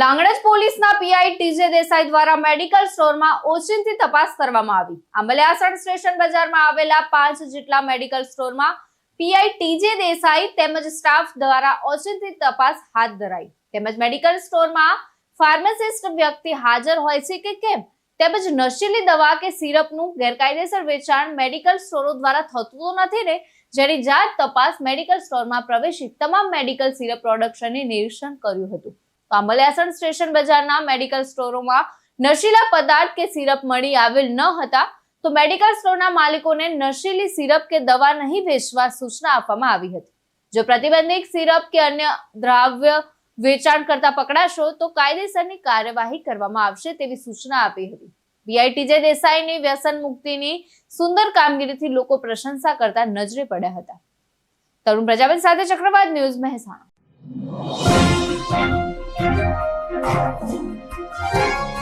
લાંગણજ પોલીસના PI TJ Desai દ્વારા medical સ્ટોરમાં ઓચિંતી તપાસ કરવામાં આવી. આંબલિયાસણ સ્ટેશન બજારમાં આવેલા પાંચ જેટલા મેડિકલ સ્ટોરમાં પીઆઈ ટીજે દેસાઈ તેમજ સ્ટાફ દ્વારા ઓચિંતી તપાસ હાથ ધરાઈ. તેમજ મેડિકલ સ્ટોરમાં ફાર્માસિસ્ટ વ્યક્તિ હાજર હોય છે કે કેમ? તેમજ નશીલી દવા કે સિરપનું ગેરકાયદેસર વેચાણ મેડિકલ સ્ટોરો દ્વારા થતું નથી ને? જેની જાત તપાસ મેડિકલ સ્ટોરમાં પ્રવેશી તમામ મેડિકલ સિરપ પ્રોડક્શનની નિરીક્ષણ કર્યું હતું. તો સ્ટેશન બજારના મેડિકલ સ્ટોરોમાં નશીલા પદાર્થ કે સિરપ મળી આવેલ ન હતા, તો મેડિકલ સ્ટોરના માલિકોને નશીલી સિરપ કે દવા નહીં વેચવા સૂચના આપવામાં આવી હતી. જો પ્રતિબંધિત સિરપ કે અન્ય દ્રાવ્ય વેચાણ કરતા પકડાશો, તો કાયદેસરની કાર્યવાહી કરવામાં આવશે તેવી સૂચના આપી હતી. બીઆઈટીજે દેસાઈની વ્યસન મુક્તિની સુંદર કામગીરીથી લોકો પ્રશંસા કરતા નજરે પડ્યા હતા. તરુણ પ્રજાપતિ સાથે ચક્રવાત ન્યૂઝ મહેસાણા. Thank you.